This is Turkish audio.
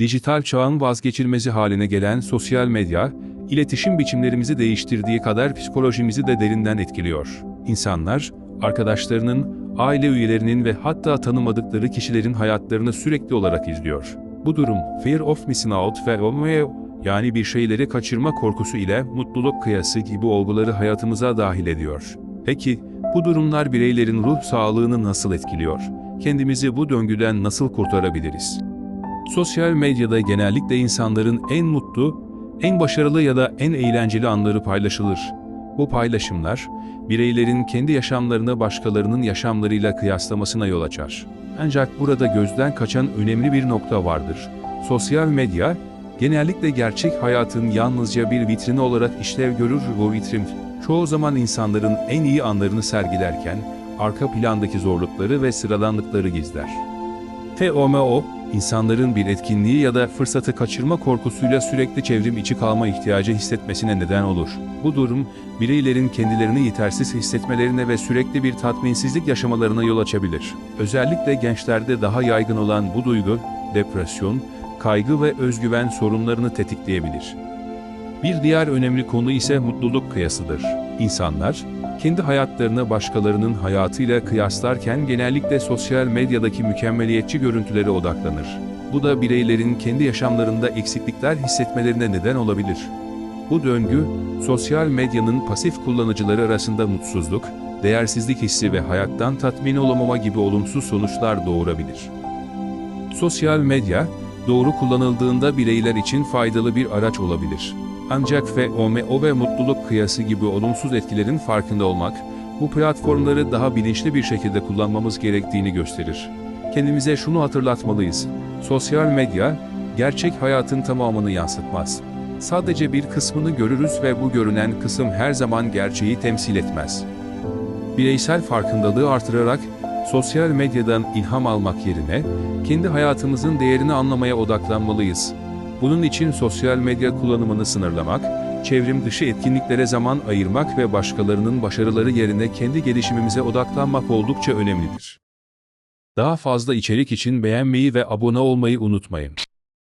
Dijital çağın vazgeçilmezi haline gelen sosyal medya, iletişim biçimlerimizi değiştirdiği kadar psikolojimizi de derinden etkiliyor. İnsanlar, arkadaşlarının, aile üyelerinin ve hatta tanımadıkları kişilerin hayatlarını sürekli olarak izliyor. Bu durum, fear of missing out ve FOMO, yani bir şeyleri kaçırma korkusu ile mutluluk kıyası gibi olguları hayatımıza dahil ediyor. Peki, bu durumlar bireylerin ruh sağlığını nasıl etkiliyor? Kendimizi bu döngüden nasıl kurtarabiliriz? Sosyal medyada genellikle insanların en mutlu, en başarılı ya da en eğlenceli anları paylaşılır. Bu paylaşımlar, bireylerin kendi yaşamlarını başkalarının yaşamlarıyla kıyaslamasına yol açar. Ancak burada gözden kaçan önemli bir nokta vardır. Sosyal medya, genellikle gerçek hayatın yalnızca bir vitrini olarak işlev görür. Bu vitrin, çoğu zaman insanların en iyi anlarını sergilerken, arka plandaki zorlukları ve sıradanlıkları gizler. FOMO, insanların bir etkinliği ya da fırsatı kaçırma korkusuyla sürekli çevrim içi kalma ihtiyacı hissetmesine neden olur. Bu durum, bireylerin kendilerini yetersiz hissetmelerine ve sürekli bir tatminsizlik yaşamalarına yol açabilir. Özellikle gençlerde daha yaygın olan bu duygu, depresyon, kaygı ve özgüven sorunlarını tetikleyebilir. Bir diğer önemli konu ise mutluluk kıyasıdır. İnsanlar, kendi hayatlarını başkalarının hayatıyla kıyaslarken genellikle sosyal medyadaki mükemmeliyetçi görüntülere odaklanır. Bu da bireylerin kendi yaşamlarında eksiklikler hissetmelerine neden olabilir. Bu döngü, sosyal medyanın pasif kullanıcıları arasında mutsuzluk, değersizlik hissi ve hayattan tatmin olamama gibi olumsuz sonuçlar doğurabilir. Sosyal medya, doğru kullanıldığında bireyler için faydalı bir araç olabilir. Ancak FOMO ve mutluluk kıyası gibi olumsuz etkilerin farkında olmak, bu platformları daha bilinçli bir şekilde kullanmamız gerektiğini gösterir. Kendimize şunu hatırlatmalıyız. Sosyal medya, gerçek hayatın tamamını yansıtmaz. Sadece bir kısmını görürüz ve bu görünen kısım her zaman gerçeği temsil etmez. Bireysel farkındalığı artırarak sosyal medyadan ilham almak yerine kendi hayatımızın değerini anlamaya odaklanmalıyız. Bunun için sosyal medya kullanımını sınırlamak, çevrim dışı etkinliklere zaman ayırmak ve başkalarının başarıları yerine kendi gelişimimize odaklanmak oldukça önemlidir. Daha fazla içerik için beğenmeyi ve abone olmayı unutmayın.